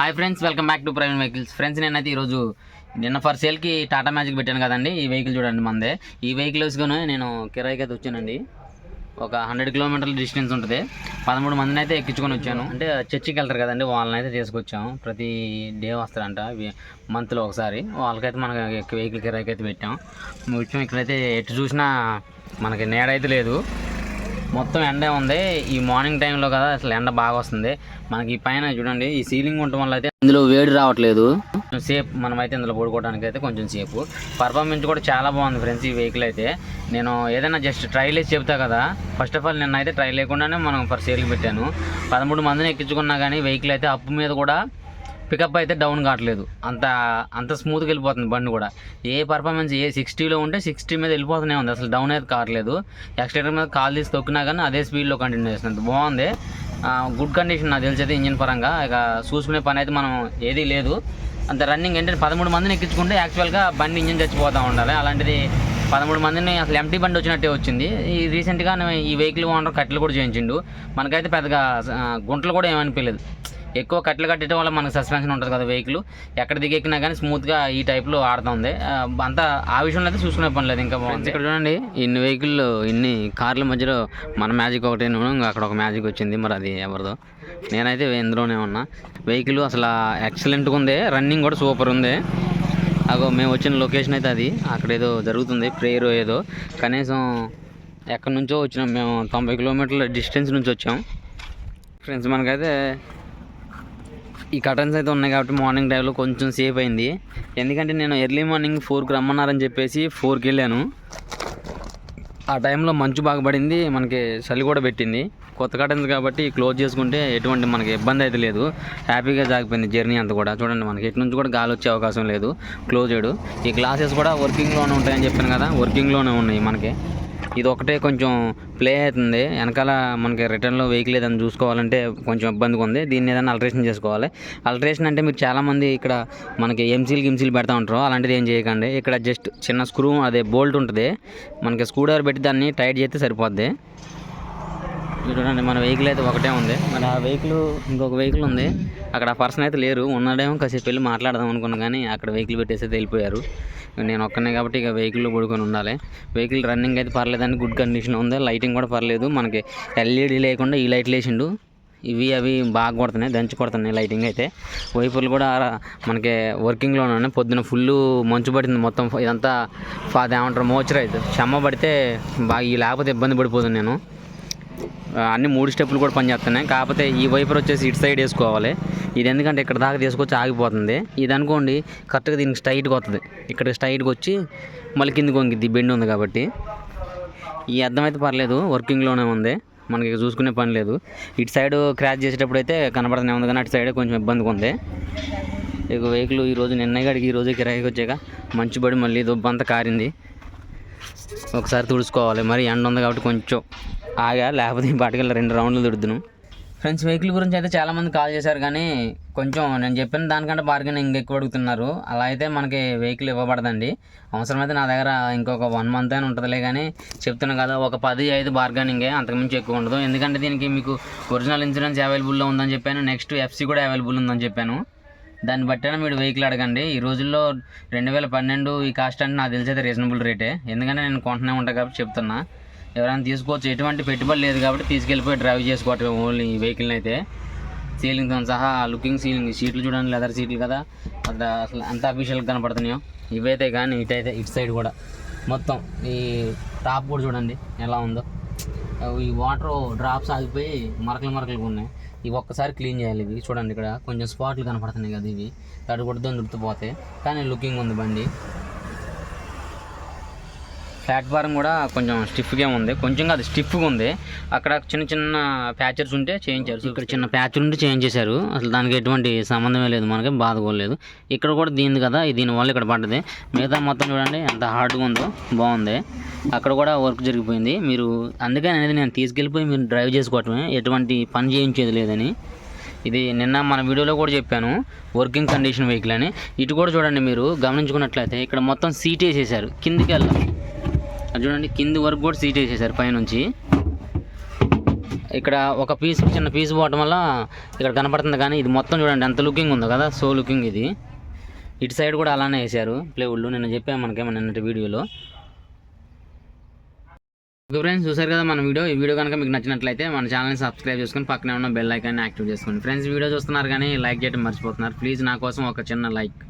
Hi friends welcome back to private vehicles. Friends నేనైతే ఈరోజు నిన్న ఫర్ సేల్కి టాటా మ్యాజిక్ పెట్టాను కదండి ఈ వెహికల్ చూడండి మందే. ఈ వెహికల్ వేసుకొని నేను కిరాయికి అయితే వచ్చానండి. ఒక హండ్రెడ్ కిలోమీటర్ల డిస్టెన్స్ ఉంటుంది. పదమూడు మందిని అయితే ఎక్కించుకొని వచ్చాను. అంటే చర్చికి వెళ్తారు కదండి వాళ్ళని అయితే తీసుకొచ్చాము ప్రతి డే వస్తారంట మంత్లో ఒకసారి. వాళ్ళకైతే మనకి వెహికల్ కిరాయికి అయితే పెట్టాం వచ్చాం ఇక్కడైతే ఎటు చూసినా మనకి నీడ అయితే లేదు. మొత్తం ఎండే ఉంది. ఈ మార్నింగ్ టైంలో కదా అసలు ఎండ బాగా వస్తుంది. మనకి ఈ పైన చూడండి ఈ సీలింగ్ ఉండటం వల్ల అయితే ఇందులో వేడి రావట్లేదు. సేఫ్ మనమైతే ఇందులో పడుకోవడానికి అయితే కొంచెం సేపు. పర్ఫార్మెన్స్ కూడా చాలా బాగుంది ఫ్రెండ్స్ ఈ వెహికల్ అయితే. నేను ఏదైనా జస్ట్ ట్రైల్ వేసి చెప్తా కదా. ఫస్ట్ ఆఫ్ ఆల్ నిన్న అయితే ట్రైల్ లేకుండానే మనం ఫర్ సేల్కి పెట్టాను. పదమూడు మందిని ఎక్కించుకున్నా కానీ వెహికల్ అయితే అప్పు మీద కూడా పికప్ అయితే డౌన్ కావట్లేదు. అంత అంత స్మూత్గా వెళ్ళిపోతుంది బండి కూడా. ఏ పర్ఫార్మెన్స్ ఏ సిక్స్టీలో ఉంటే సిక్స్టీ మీద వెళ్ళిపోతూనే ఉంది. అసలు డౌన్ అయితే కావట్లేదు. ఎక్స్టేటర్ మీద కాల్ తీసి తొక్కినా కానీ అదే స్పీడ్లో కంటిన్యూ చేస్తుంది. బాగుంది. గుడ్ కండిషన్ నాకు తెలిసేది ఇంజిన్ పరంగా. ఇక చూసుకునే పని అయితే మనం ఏదీ లేదు. అంత రన్నింగ్ ఏంటంటే పదమూడు మందిని ఎక్కించుకుంటే యాక్చువల్గా బండి ఇంజిన్ చచ్చిపోతూ ఉండాలి. అలాంటిది పదమూడు మందిని అసలు ఎంటీ బండి వచ్చినట్టే వచ్చింది. ఈ రీసెంట్గా ఈ వెహికల్ ఓనర్ కట్టెలు కూడా చేయించిండు. మనకైతే పెద్దగా గుంటలు కూడా ఏమనిపించలేదు ఎక్కువ కట్టలు కట్టడం వల్ల మనకు సస్పెన్షన్ ఉంటుంది కదా వెహికల్ ఎక్కడ దిగెక్కినా కానీ స్మూత్గా ఈ టైప్లో ఆడుతుంది ఆ, అంతా ఆ విషయంలో అయితే చూసుకునే పని లేదు ఇంకా బాగుంది. ఇక్కడ చూడండి ఇన్ని వెహికల్ ఇన్ని కార్ల మధ్యలో మన మ్యాజిక్ ఒకటే ఇంకా అక్కడ ఒక మ్యాజిక్ వచ్చింది మరి అది ఎవరిదో. నేనైతే ఇందులోనే ఉన్నా. వెహికల్ అసలు ఎక్సలెంట్గా ఉంది రన్నింగ్ కూడా సూపర్ ఉంది. అగో మేము వచ్చిన లొకేషన్ అయితే అది. అక్కడ ఏదో జరుగుతుంది ప్రేయర్ ఏదో. కనీసం ఎక్కడి నుంచో వచ్చినాం మేము తొంభై కిలోమీటర్ల డిస్టెన్స్ నుంచి వచ్చాం. ఫ్రెండ్స్ మనకైతే ఈ కటన్స్ అయితే ఉన్నాయి కాబట్టి మార్నింగ్ టైంలో కొంచెం సేఫ్ అయింది. ఎందుకంటే నేను ఎర్లీ మార్నింగ్ ఫోర్కి రమ్మన్నారని చెప్పేసి ఫోర్కి వెళ్ళాను. ఆ టైంలో మంచు బాగా పడింది మనకి చలి కూడా పెట్టింది. కొత్త కటన్స్ కాబట్టి క్లోజ్ చేసుకుంటే ఎటువంటి మనకి ఇబ్బంది అయితే లేదు. హ్యాపీగా జాగిపోయింది జర్నీ అంతా కూడా. చూడండి మనకి ఎటు నుంచి కూడా గాలి వచ్చే అవకాశం లేదు. క్లోజ్ చేయడు ఈ గ్లాసెస్ కూడా వర్కింగ్లోనే ఉంటాయని చెప్పాను కదా వర్కింగ్లోనే ఉన్నాయి మనకి. ఇది ఒకటే కొంచెం ప్లే అవుతుంది. వెనకాల మనకి రిటర్న్లో వెహికల్ ఏదైనా చూసుకోవాలంటే కొంచెం ఇబ్బందిగా ఉంది. దీన్ని ఏదైనా అల్ట్రేషన్ చేసుకోవాలి. అల్ట్రేషన్ అంటే మీరు చాలామంది ఇక్కడ మనకి ఎంసీలు గిమ్సీలు పెడతా ఉంటారు. అలాంటిది ఏం చేయకండి. ఇక్కడ జస్ట్ చిన్న స్క్రూ అదే బోల్ట్ ఉంటుంది. మనకి స్క్రూ డ్రైవర్ పెట్టి దాన్ని టైట్ చేస్తే సరిపోద్ది. చూడండి మన వెహికల్ అయితే ఒకటే ఉంది. మరి ఆ వెహికల్ ఇంకొక వెహికల్ ఉంది. అక్కడ ఆ పర్సన్ అయితే లేరు. ఉన్నాడేమో కాసేపు వెళ్ళి మాట్లాడదాం అనుకున్నాను కానీ అక్కడ వెహికల్ పెట్టేసి అయితే వెళ్ళిపోయారు. నేను ఒక్కనే కాబట్టి ఇక వెహికల్లో పడుకొని ఉండాలి. వెహికల్ రన్నింగ్ అయితే పర్లేదని గుడ్ కండిషన్ ఉంది. లైటింగ్ కూడా పర్లేదు. మనకి ఎల్ఈడి లేకుండా ఈ లైట్లు వేసిండు ఇవి అవి బాగా కొడుతున్నాయి. దంచి కొడుతున్నాయి లైటింగ్ అయితే. వైపులు కూడా మనకి వర్కింగ్లోనే ఉన్నాయి. పొద్దున ఫుల్ మంచు పడింది మొత్తం. ఇదంతా ఫా- అదేమంటారు మోచరైజ్ చెమ్మ పడితే బాగా ఈ లేకపోతే ఇబ్బంది పడిపోతుంది నేను. అన్ని మూడు స్టెప్పులు కూడా పనిచేస్తున్నాయి. కాకపోతే ఈ వైపర్ వచ్చేసి ఇటు సైడ్ వేసుకోవాలి. ఇది ఎందుకంటే ఇక్కడ దాకా తీసుకొచ్చి ఆగిపోతుంది. ఇది అనుకోండి కరెక్ట్గా దీనికి స్ట్రైట్గా వస్తుంది ఇక్కడ స్ట్రైట్గా వచ్చి మళ్ళీ కిందికి వంగిద్ది. బెండ్ ఉంది కాబట్టి. ఈ అద్దం అయితే పర్లేదు వర్కింగ్లోనే ఉంది. మనకి చూసుకునే పని లేదు. ఇటు సైడ్ క్రాచ్ చేసేటప్పుడు అయితే కనబడుతూనే ఉంది కానీ అటు సైడ్ కొంచెం ఇబ్బందిగా ఉంది. ఇక వెహికల్ ఈరోజు నిన్న గడికి ఈరోజు కిరాయికి వచ్చాక మంచి పడి మళ్ళీ దుబ్బంతా కారింది. ఒకసారి తుడుచుకోవాలి. మరి ఎండ ఉంది కాబట్టి కొంచెం. ఆగా లేకపోతే ఈ రెండు రౌండ్లు తుడుదును ఫ్రెండ్స్ వెహికల్ గురించి అయితే చాలామంది కాల్ చేశారు కానీ కొంచెం నేను చెప్పిన దానికంటే బార్గెన్ ఇంకెక్కువ అడుగుతున్నారు. అలా అయితే మనకి వెహికల్ ఇవ్వబడదండి. అవసరమైతే నా దగ్గర ఇంకొక వన్ మంత్ అయినా ఉంటుందిలే కానీ చెప్తున్నా కదా ఒక పది ఐదు బార్గెనింగే అంతకుమించి ఎక్కువ ఉండదు. ఎందుకంటే దీనికి మీకు ఒరిజినల్ ఇన్సూరెన్స్ అవైలబుల్లో ఉందని చెప్పాను నెక్స్ట్ ఎఫ్సీ కూడా అవైలబుల్ ఉందని చెప్పాను. దాన్ని బట్టి మీరు వెహికల్ అడగండి. ఈ రోజుల్లో రెండు వేల పన్నెండు ఈ కాస్ట్ అంటే నాకు తెలిసి అయితే రీజనబుల్ రేటే. ఎందుకంటే నేను కొంటనే ఉంటాను కాబట్టి చెప్తున్నా. ఎవరైనా తీసుకోవచ్చు. ఎటువంటి పెట్టుబడి లేదు కాబట్టి తీసుకెళ్ళిపోయి డ్రైవ్ చేసుకోవటం ఓన్లీ ఈ వెహికల్ని అయితే. సీలింగ్తో సహా లుకింగ్ సీలింగ్ సీట్లు చూడండి లెదర్ సీట్లు కదా. అంత అసలు అంత అఫీషియల్గా కనపడుతున్నాయో. ఇవైతే కానీ ఇటైతే ఇటు సైడ్ కూడా. మొత్తం ఈ టాప్ కూడా చూడండి ఎలా ఉందో. ఈ వాటర్ డ్రాప్స్ ఆగిపోయి మరకలు మరకలు ఉన్నాయి. ఇవి ఒక్కసారి క్లీన్ చేయాలి ఇవి. చూడండి ఇక్కడ కొంచెం స్పాట్లు కనపడుతున్నాయి కదా ఇవి. తడి కొడుతుంది దుడుతుపోతే కానీ లుకింగ్ ఉంది బండి. ప్లాట్ఫారం కూడా కొంచెం స్టిఫ్గా ఉంది. కొంచెం కాదు స్టిఫ్గా ఉంది. అక్కడ చిన్న చిన్న ప్యాచర్స్ ఉంటే చేయించారు ఇక్కడ చిన్న ప్యాచర్ ఉంటే చేంజ్ చేశారు. అసలు దానికి ఎటువంటి సంబంధమే లేదు మనకి బాధ కూడా లేదు. ఇక్కడ కూడా దీనిది కదా ఇది దీనివల్ల ఇక్కడ పడ్డది. మిగతా మొత్తం చూడండి ఎంత హార్డ్గా ఉందో బాగుంది. అక్కడ కూడా వర్క్ జరిగిపోయింది. మీరు అందుకని అనేది నేను తీసుకెళ్ళిపోయి మీరు డ్రైవ్ చేసుకోవటమే. ఎటువంటి పని చేయించేది లేదని. ఇది నిన్న మన వీడియోలో కూడా చెప్పాను వర్కింగ్ కండిషన్ వెహికల్ అని. ఇటు కూడా చూడండి మీరు గమనించుకున్నట్లయితే ఇక్కడ మొత్తం సీట్ వేసేసారు. కిందికి వెళ్ళాలి. అది చూడండి కింది వరకు కూడా సీట్ వేసేసారు పైనుంచి. ఇక్కడ ఒక పీస్ చిన్న పీస్ పోవటం వల్ల ఇక్కడ కనపడుతుంది కానీ ఇది మొత్తం చూడండి ఎంత లుకింగ్ ఉందో కదా సో లుకింగ్ ఇది. ఇటు సైడ్ కూడా అలానే వేసారు ప్లేవుడ్లు. నిన్న చెప్పాను మనకేమో నిన్నటి వీడియోలో. ఓకే ఫ్రెండ్స్ చూసారు కదా మన వీడియో. ఈ వీడియో కనుక మీకు నచ్చినట్లయితే మన ఛానల్ని సబ్స్క్రైబ్ చేసుకొని పక్కనే ఉన్న బెల్ ఐకాన్ని యాక్టివ్ చేసుకోండి. ఫ్రెండ్స్ వీడియో చూస్తున్నారు కానీ లైక్ చేయడం మర్చిపోతున్నారు. ప్లీజ్ నా కోసం ఒక చిన్న లైక్.